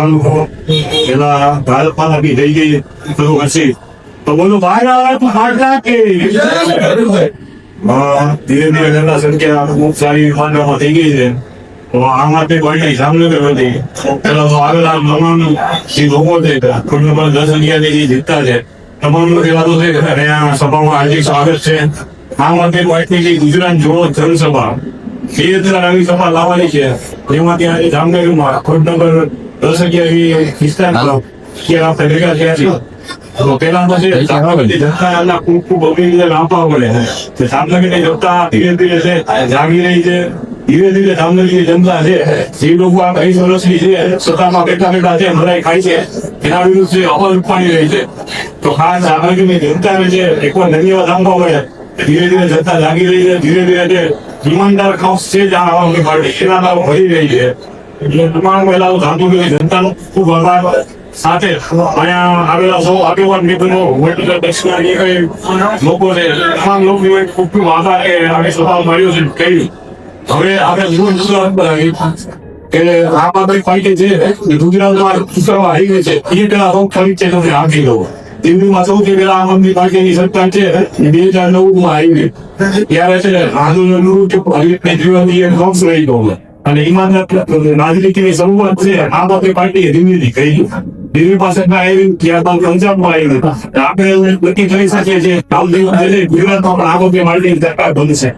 તાલુકો પેલા ભાજપાના બી થઈ ગઈ. શરૂ હશે તો બોલો, બહાર આવે, તો બહાર નાખે હા ધીરે ધીરે જનતા સંખ્યા ખૂબ સારી માંડવામાં થઈ ગઈ છે. તો આમાં તે કોઈ જામનગર હતી. પેલા તો આવેલા તમામ જે લોકો છે. કુટુંબ નંબર દસ અગિયાર જે જીતતા છે. તમામ પેલા તો છે અને આ સભામાં હાર્દિક સ્વાગત છે. આ માટે પાર્ટી જે ગુજરાત જોડો જનસભા, બે હજાર આવી સભા લાવવાની છે. જેમાંથી આજે જામનગરમાં ખુદ અગિયાર એવી વિસ્તારમાં કે આપણે ભેગા થયા છીએ તો પેલા તો છે જામનગરની જનતાના ખૂબ ખૂબ અભિનંદન આપવા પડે છે જામનગરની જનતા ધીરે ધીરે છે જાગી રહી છે ધીરે ધીરે જામનગરની જનતા છે જે લોકો આ કઈ વર્ષની છે સત્તામાં બેઠા બેઠા છે મરાઈ ખાય છે એના વિરુદ્ધ અમલ ઉપાડી રહી છે તો ખાસ જામનગરની જનતાને છે એકવાર ધન્યવાદ આપવા પડે ધીરે ધીરે જનતા જાગી રહી છે ધીરે ધીરે જે ઈમાનદાર ખાસ છે જ આ પાર્ટી એના નામ ભરી રહી છે એટલે તમામ મહિલાઓ જામનગરની જનતાનો ખૂબ આભાર. સાથે અહીંયા આવેલા સૌ આગેવાન કઈ લોકો છે, તમામ લોકોનો ખૂબ ખૂબ આભાર કે આવી સભા મળ્યો છે, કહ્યું. હવે આપણે જીવન ગુજરાત બનાવી કે આ બાબત પાર્ટી ગુજરાતમાં છે, એ પેલા સૌ ફરી છે તમે આપી દો દિલ્હીમાં સૌથી આમ આદમી છે બે હજાર નવમાં આવી ત્યારે છે આંદોલન કે હરિતને જીવનની એક અને ઈમાનદાર રાજનીતિની શરૂઆત છે. આમ આદમી પાર્ટીએ ધીમે કરી. દિલ્હી પાસે ના આવી ત્યારબાદ પંજાબમાં આવી આપણે નક્કી કરી શકીએ છીએ કાલ દિવસ ગુજરાતમાં પણ આમ આદમી પાર્ટીની સરકાર બનશે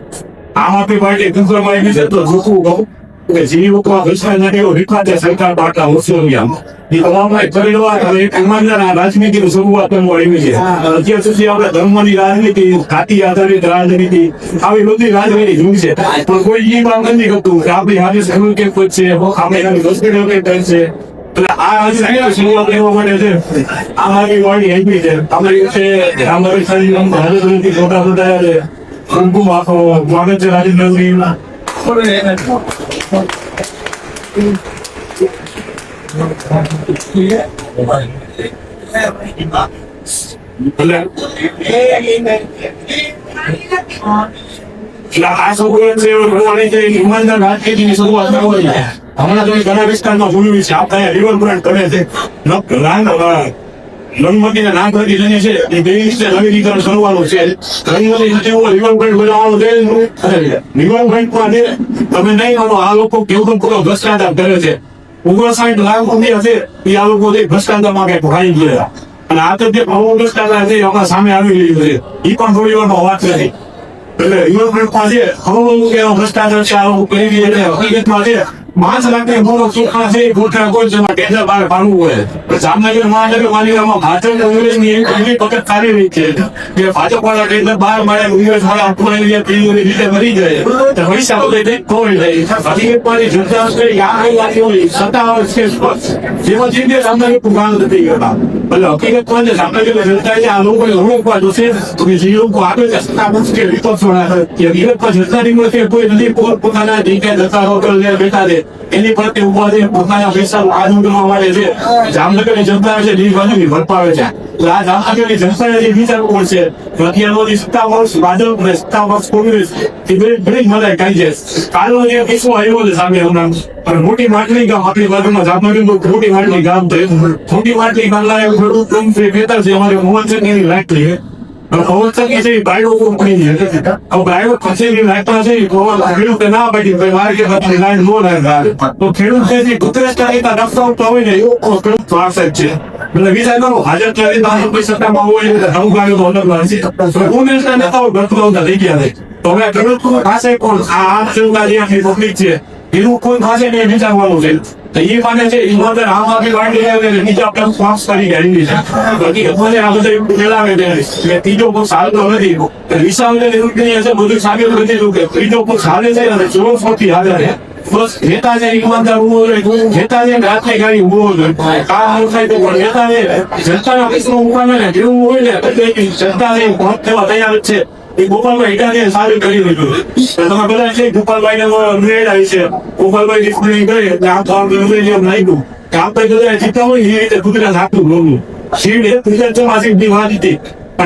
આમ આદમી પાર્ટી ગુજરાતમાં આવી છે. તો જોખું કહું કે જે લોકો આ ભ્રષ્ટાચાર એવો રીતના છે સરકાર પાટલા હોશિયાર એ તમામમાં એક પરિવાર અને આ રાજનીતિની શરૂઆત આવી છે અત્યાર સુધી આપણે ધર્મની રાજનીતિ જાતિ આધારિત રાજનીતિ આવી બધી રાજનીતિ જોઈ છે પણ કોઈ એ વાત નથી કરતું કે આપણી હાજર જરૂર કે કોઈ છે આપણે એનાની હોસ્પિટલ કે છે એટલે આ રાજનીતિની શરૂઆત કરવા માટે છે આ મારી વાણી આપી છે અમારી છે અમારી શરીર રાજનીતિ મોટા બધા છે ખૂબ ખૂબ આખો છે એટલે એટલે આ છોકરો છે ભણવાની છે કરવાની હમણાં તમે ઘણા વિસ્તારમાં જોયું છે આપણે રિવર કરે છે રંગમતીને ના કરતી જઈએ છે. એ છે છે. તમે આ લોકો કેવું પૂરો ભ્રષ્ટાચાર કરે છે. ઓગણસાઠ લાખ રૂપિયા છે. આ લોકો જે ભ્રષ્ટાચાર માટે ગયા. અને આ તો જે ભ્રષ્ટાચાર છે સામે આવી રહ્યું છે. એ પણ થોડી વારનો વાત નથી એટલે રિવરફ્રન્ટ છે. હવામાન કે ભ્રષ્ટાચાર છે આવું કરી રહી એટલે હકીકતમાં છે. પાંચ લાખની મોટો ચોખા છે કોઈ છે કેન્દ્ર બહાર પાડવું હોય. તો જામનગર મહાનગર પાલિકામાં ભાજપ કોંગ્રેસની એક એવી પકડ સારી રહી છે. કે ભાજપ વાળા કેન્દ્ર બહાર મારે કોંગ્રેસ વાળા અટવાઈ ગયા પીડીઓની રીતે મરી જાય તો પૈસા આપણે કોઈ નહીં હકીકતમાં જનતા છે લાગી હોય સત્તાવાર છે સ્પષ્ટ. જેમાં જે જામનગર પુરાણ નથી કરતા. એટલે હકીકતમાં જે જામનગર જનતા છે, આ લોકોને ઓળખવા જોશે કે જે લોકો છે, સત્તા મુશ્કેલ વિપક્ષ વાળા કે વિરોધમાં જનતાની મળશે કોઈ નથી, પોત પોતાના જગ્યાએ જતા રોકલ બેઠા છે. એની પ્રત્યે ઊભા પોતાના પૈસા આદમ કરવા માટે છે જામનગરની જનતા છે એ બાજુની ભરપાવે છે. એટલે આ જામનગરની જનતાને જે વિચારવું પડશે કે અત્યારનો સત્તા પક્ષ ભાજપ અને સત્તા પક્ષ કોંગ્રેસ એ બે ઘણી મદદ કાઢી છે. કાલનો જે કિસ્સો આવ્યો છે સામે હમણાં. અને મોટી માટલી ગામ આપણી બાજુમાં જામનગર મોટી માટલી ગામ છે. મોટી માટલી ગામના છે અમારે મોહન છે એની લાગતી છે. પવનચક્કી છે પ્રાઇવેટ કંપની છે હવે પ્રાઇવેટ કચેરી લાગતા છે પવન ખેડૂતે ના પાડી ભાઈ મારે કે બધી લાઈન નો લાગે તો ખેડૂત છે જે કુતરેશ તારીખના રસ્તા ઉપર હોય ને એવો ખેડૂત વારસાઈ છે. એટલે વિચાર કરો, હાજર લાખ રૂપિયા સત્તામાં હોય એટલે નવું ગાયું તો અલગ તો કોંગ્રેસના નેતાઓ ગતગવતા થઈ ગયા છે તો હવે ખેડૂત પાસે કોણ? આ આમ જનતા જે આખી પબ્લિક છે, એનું કોઈ પાસે ને વિચારવાનું છે. તો એ માને છે ઈમાનદાર આમ આદમી પાર્ટી નીચે આપણે પાસ કરી ગયેલી છે. બાકી અમારે આ બધા મેળાવે છે એટલે ત્રીજો પક્ષ હાલતો નથી. વિશાલને નિરૂપણી હશે બધું સાબિત કરી દીધું કે ત્રીજો પક્ષ હાલે છે અને ચોવીસથી હાજર બસ નેતા જે ઈમાનદાર ઊભો રહે નેતા છે રાતની ગાડી ઊભો રહે આ હાલ થાય તો પણ નેતા છે જનતાના પ્રશ્નો ઉપાડે ને જેવું હોય ને એટલે જનતા છે પહોંચ થવા તૈયાર છે. એ ગોપાલભાઈ તમે બધા એટલે હોય હતી.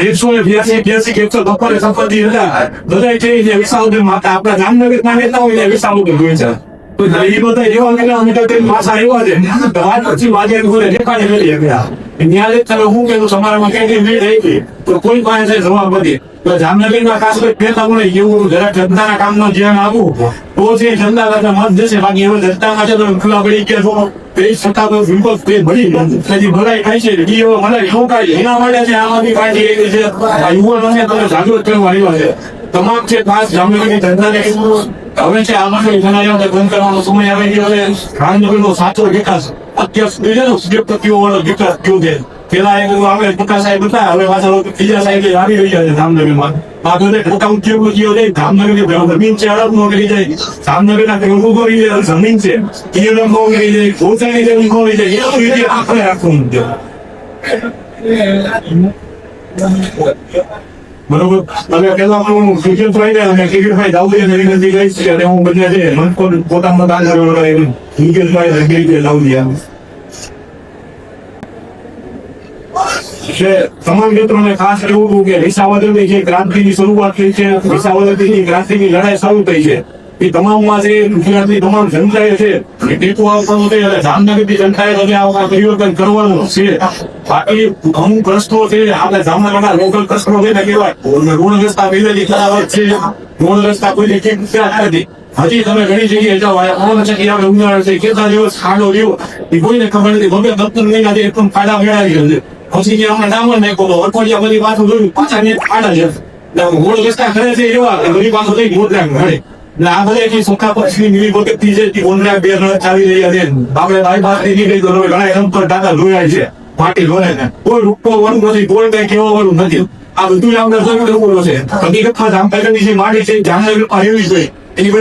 એકસો ને બ્યાસી બ્યાસી એકસો બપોરે સંપત્તિ હતા. બધા છે જે વિસાઉ માતા. નેતા હોય ને વિસાઉ જોઈ છે. તો એ બધા એવા કિલોમીટર માસા એવા છે પછી વાજે ગયા જ તમે હું કીધું, તમારામાં કઈ મેળ આવી ગઈ તો કોઈ પાસે જવાબ નથી. તો જામનગરમાં ખાસ કરી કહેતા મળે એવું જરાક જનતાના કામનો ધ્યાન આપવું તો છે જનતા કરતા મત જશે. બાકી હવે જનતામાં છે તો ખુલ્લા પડી ગયા તે છતાં તો વિપક્ષ તે ભરી પછી ભરાઈ થાય છે. એ હવે મને શું કાંઈ એના માટે છે આમ આદમી પાર્ટી એવી છે. યુવાનોને તમે જાગૃત કરવા આવ્યા છે. તમામ છે ખાસ જામનગરની જનતાને હવે છે આ માટે જણાવ્યા બંધ કરવાનો સમય આવી ગયો છે. ગાંધીનગરનો સાચો વિકાસ. સાહેબ આવી રહ્યા છે જામનગરમાં આ બધે ટકા ઉદ્યોગપતિઓ છે જામનગરની જમીન છે જમીન છે એ છે બરોબર? તમે પેલા હું ક્રિકેટ ફાઈને અને ક્રિકેટ ફાઈ દાઉદી અને વિનંતી કરીશ કે હું બંને છે મનકોર પોતાના દાન કરવા ક્રિકેટ ફાઈ અને ક્રિકેટ દાઉદી આમ છે, તમામ મિત્રોને ખાસ કહેવું હતું કે વિસાવદરની જે ક્રાંતિની શરૂઆત થઈ છે, વિસાવદરની ક્રાંતિની લડાઈ શરૂ થઈ છે. એ તમામમાં છે ગુજરાતની તમામ જનતાએ છે, એ ટેકો આપવાનો છે અને જામનગરની જનતાએ તમે આ પરિવર્તન કરવાનું છે. બાકી અમુક રસ્તો છે, આપણે જામનગરના લોકલ કસ્ટમર છે ને કહેવાય. રોડ રસ્તા પહેલેથી ખરાબ છે રોડ રસ્તા કોઈ ઠીક નથી હજી તમે ઘણી જગ્યાએ જાઓ આમ છે કે આપણે ઉનાળો છે, કેટલા દિવસ ખાડો રહ્યો. એ કોઈને ખબર નથી બબે દફતર મહિના થી એકદમ ખાડા મેળાવી છે. પછી જે હમણાં ડામર નાખ્યો તો અઠવાડિયા પછી પાછું જોયું, પાછા ને ખાડા છે. રોડ રસ્તા ખરે છે એવા બધી પાછું થઈ મોટરા ઘડે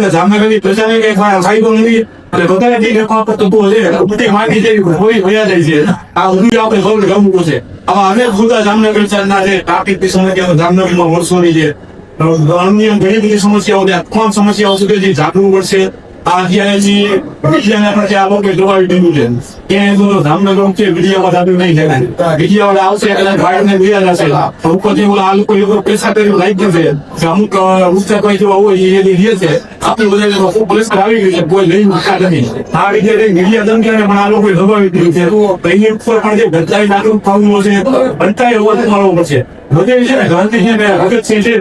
જામનગર એવી છે કઈ ફાયદો નથી. અને બધી માટી વયા જાય છે. આ બધું આપણે છે. આવા અનેક મુદ્દા જામનગર શહેરના છે. છે. અન્ય ઘણી બધી સમસ્યાઓ છે. સમસ્યાઓ છે? કે અમુક હોય, એ છે. આ રીતે પણ આ લોકો પણ જે ગદ્દારી નાટક થવું બધે છે ને ગાંધીજી ને ભગતસિંહ છે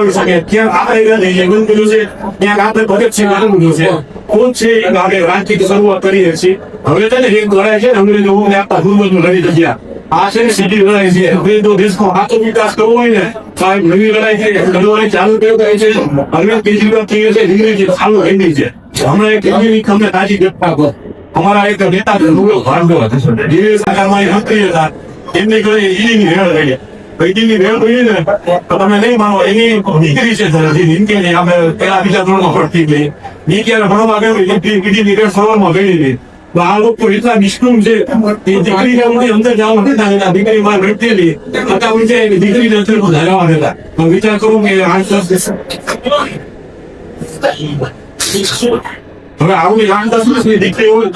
ન શકે ક્યાંક આપણે ગાંધીજી બંધ કર્યું છે ક્યાંક આપણે ભગતસિંહ આગળ છે કોણ છે એ આપણે વાતચીત શરૂઆત કરીએ છીએ હવે છે એક ગણાય છે અંગ્રેજો હું આપતા ગુરુબંધુ લડી જગ્યા આ છે ને સીધી લડાઈ છે હવે જો દેશનો સાચો વિકાસ કરવો હોય ને સાહેબ નવી લડાઈ છે લડવાની ચાલુ કર્યું કહે છે અરવિંદ કેજરીવાલ થઈ છે છે ચાલુ હેડી છે હમણાં એક એવી અમને તાજી ઘટના પર અમારા એક નેતા છે ભાર્ગવ જે સરકારમાં મંત્રી હતા એમની ઘરે ઈડીની રેડ થઈ વૈદ્યની રેડ થઈ ને તો તમે નહીં માનો, એની દીકરી છે જે નિમકેની આપણે પેલા બીજા ધોરણમાં ભરતી ગઈ ઈ ક્યારે ભણવા ગયું ઈડીની રેડ સવારમાં ગઈ હતી. તો આ લોકો એટલા નિષ્ઠુર છે, એ દીકરીને અમને અંદર જવા નથી એના દીકરી માં રડતેલી હતા ઊંચે એની દીકરીને અંદર ધારવા દેતા તો વિચાર કરું કે આ હવે આવું જાણતા શું છે? દીકરી હોય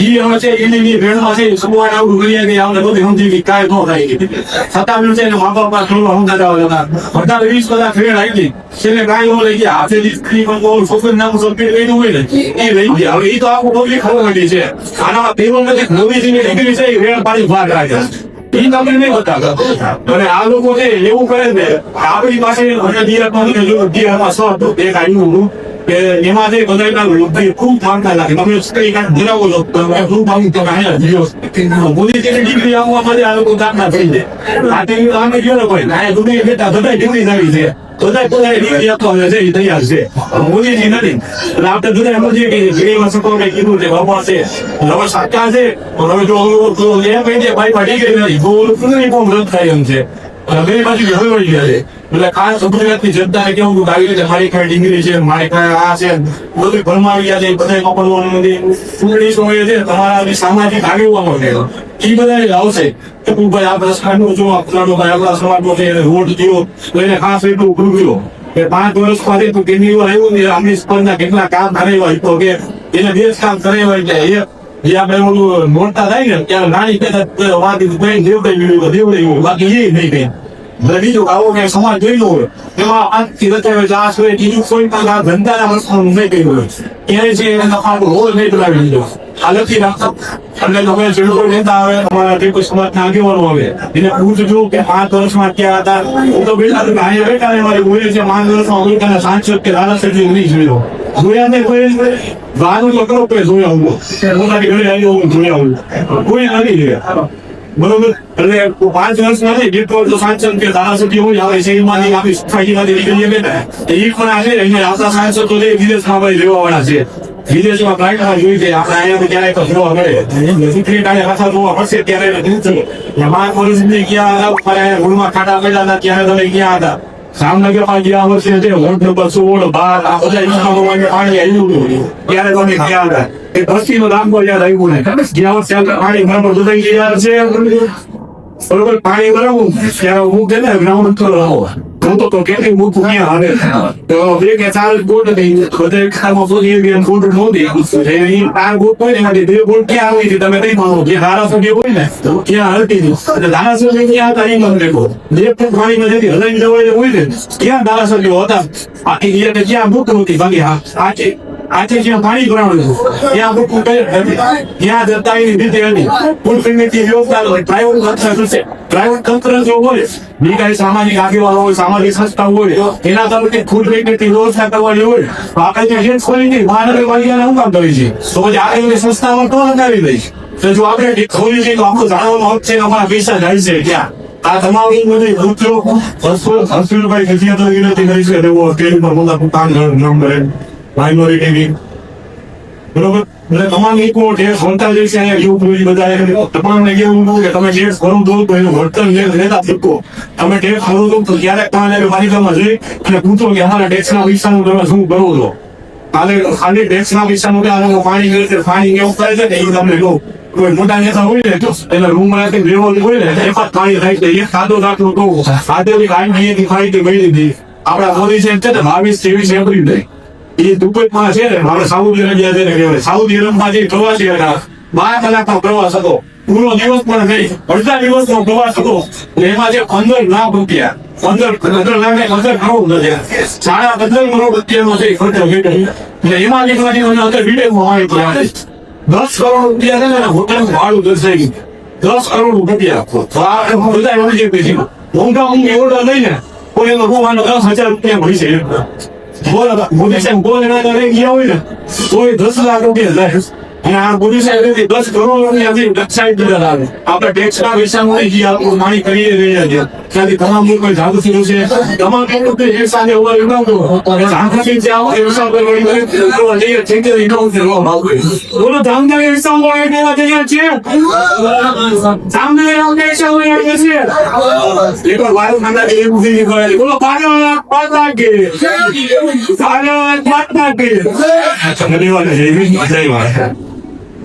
ઈ હવે છે, એની એની ભેણમાં છે સવારે આવું કરીએ કે આમને બધી સમજી કે કાંઈ ન થાય. સત્તાવીસ છે એને મા બાપ પાસે થોડું સમજાતા હોય બધા વીસ બધા ફેર આવી ગઈ છેલ્લે કાંઈ ન લઈ ગયા. હાથે દીકરી પણ બહુ છોકરી નામ સબમિટ કર્યું હોય ને, એ લઈ ગયા. હવે એ તો આખું પબ્લિક ખબર પડી છે. આનામાં પેપર નથી નવી જેની દીકરી છે, એ વેળ પાડી ભાગ રાખે એ તમને નહીં બતાવતા અને આ લોકો છે, એવું કરે ને આપણી પાસે અને દિયરમાં જો દિયામાં સો તો એક આવ્યું કે એમાં જે બધાના લોકો ખૂબ માંગતા લાગે તમે કઈ કાંઈ ધરાવો લો ખૂબ માંગ તો કાંઈ જીવો મોદીજીની ડિગ્રી આવવા માટે આ લોકો દાખલા થઈ જાય આ તે આમે ગયો કોઈ આ દુનિયા બેટા બધા ડિગ્રી આવી છે બધા ડિગ્રી મોદીજી નથી એટલે આપણે બધા એમ જે કે ગરીબમાં સકોને કીધું છે બાબા છે હવે સાચા છે હવે જો એમ કહી દે ભાઈ ગઈ નથી તો ફોર્મ થાય એમ છે બે બાજુ હવે વળી ગયા છે એટલે ખાસ ગુજરાતની જનતાને કેવું કે આવી રીતે મારી ખાઈ ડિગ્રી છે, મારી ખાઈ આ છે. બધું ભરમાવી ગયા છે બધા કપડવાનું નથી ચૂંટણી સમયે છે, તમારા સામાજિક આગેવાનો છે, એ બધા આવશે કે તું ભાઈ આ પ્રશ્નનું જો આપણાનો ભાઈ, આપણા સમાજનો છે વોટ તો એને ખાસ એટલું કર્યો. કે પાંચ વર્ષ પાસે તું કેની વાર આવ્યું ને આમની સ્પર્ધા કેટલા કામ કરાવ્યા તો કે એને દેશ કામ કરાવ્યા એટલે એ જે આપણે ઓલું મોટા થાય ને ત્યારે નાની કહેતા વાત દેવડાઈ ગયું બાકી એ નહીં કઈ અને એને પૂછજો કે પાંચ વર્ષમાં ક્યાં હતા તો બેઠા તમે અહીંયા બેઠા છે પાંચ વર્ષમાં અમેરિકાના સાંસદ કે ધારાસભ્ય નહીં જોયો જોયા ને કોઈ તો કરો કે જોયા જોયા હું કોઈ જોયા બરોબર? એટલે પાંચ વર્ષ નથી જેટલો તો સાંસદ કે ધારાસભ્ય હોય આવે છે આપી આપણી સોસાયટીમાંથી નીકળીએ ને એ પણ આજે અહીંયા આવતા સાંસદ તો વિદેશમાં ભાઈ લેવા વાળા છે. વિદેશમાં ફ્લાઇટમાં જોઈ છે, આપણે અહીંયા તો જોવા મળે. સિક્રેટ આને પાછા જોવા મળશે ત્યારે એમાં પોલીસની ગયા હતા મારે રૂમમાં ખાટા પડ્યા હતા, ત્યારે તમે ગયા હતા. જામનગરમાં ગયા વર્ષે છે વોર્ડ નંબર આ બધા પાણી આવ્યું તમે ગયા હતા. એ બસ્તીનો લાંબો યાદ આવ્યું ને ગયા વર્ષે પાણી બરાબર બધા ગયા છે બરોબર? પાણી બરાબર ત્યારે હું કે ને ગ્રાઉન્ડ પર આવો. ક્યાં આવે? હતી. હતી. તમે નહીં જે ધારાસભ્ય હોય ને, તો ક્યાં હલતી હતી? એટલે ક્યાં હતા? એ મને દેખો બે ફૂટ પાણીમાં ને ક્યાં ધારાસભ્યો હતા? આખી ઈયળને ક્યાં બોટ નહોતી બાકી હા આજે જ્યાં પાણી ત્યાં ત્યાં જો જે સામાજિક આગેવાનો હોય, સામાજિક સંસ્થા હોય, એના તરફથી પેકેટની વ્યવસ્થા કરવાની હોય. તો આપણે જે હેડ ખોલી નહીં, મહાનગરપાલિકાને શું કામ કરી છે? તો આગળની સંસ્થામાં તો લગાવી દઈશ તો જો આપણે ખોલી છે, તો આખું જાણવાનો હક છે અમારા પૈસા જાય છે ક્યાં? આ તમામ બધી વૃત્તિઓ હસુ હસુભાઈ કથિયા તો વિનંતી કરી છે તેઓ તેલ પર બધા કામ નંબર માઇનોરિટી બરોબર? એટલે તમામ ઇકો ટેક્સ ભરતા જે છે અહીંયા પૂરી બધા એને તમામને એવું કે તમે ટેક્સ ભરો તો તો એનું લે લેતા શીખો. તમે ટેક્સ ભરો તો ક્યારેક તમારે પાલિકામાં જઈ અને પૂછો કે હા ટેક્સના પૈસાનું તમે શું ભરો છો? કાલે ખાલી ટેક્સના પૈસાનું કે આનું પાણી છે, પાણી એવું કરે છે ને એ તમને કહું. કોઈ મોટા નેતા હોય ને તો એના રૂમ રાતે લેવલ હોય ને એક જ પાણી થાય છે. એક સાદો દાખલો કહું સાદેલી કાંઈ નહીં મળી હતી આપણા મોદી છે ને, બાવીસ ત્રેવીસ એપ્રિલ નહીં એ દુબઈમાં છે ને, મારે સાઉદી અરેબિયા છે ને કહેવાય. સાઉદી અરબમાં જે પ્રવાસી હતા બાર કલાકનો પ્રવાસ હતો. પૂરો દિવસ પણ નહીં, અડધા દિવસનો પ્રવાસ હતો. એમાં જે પંદર લાખ રૂપિયા. પંદર પંદર લાખ પંદર દસ કરોડ રૂપિયા છે ને હોટલનું ભાડું દસ કરોડ રૂપિયા. તો આ બધા એમ જે પેશી મોંઘા ઓર્ડર લઈને કોઈ એનો દસ હજાર રૂપિયા મળી છે બોલ મોદી સાહેબ બોલ એના ઘરે ગયા હોય ને તોય દસ લાખ રૂપિયા જાય અને આ મોદી સાહેબ દસ કરોડ રૂપિયાથી વેબસાઇટ દીધા લાવે આપણે ટેક્સ ના પૈસા આપણું માણી કરી રહ્યા છે ત્યાંથી તમામ લોકો જાગૃત થયું છે. તમામ લોકો તે એક સાથે ઊભા ઉગાવતો જાગૃતિ જે આવો પર વળી વળી જઈએ છે કે એ નવું માંગુ. બોલો ધામનગર વિસ્તારમાં દેવા જઈએ છીએ ધામનગર અમને વિસ્તારમાં આવીએ એક વાર વાયુ ખાના એ ઊભી ગયેલી બોલો ભારત માતા કે ભારત માતા કે? ધન્યવાદ જય હિન્દ. જય ભારત.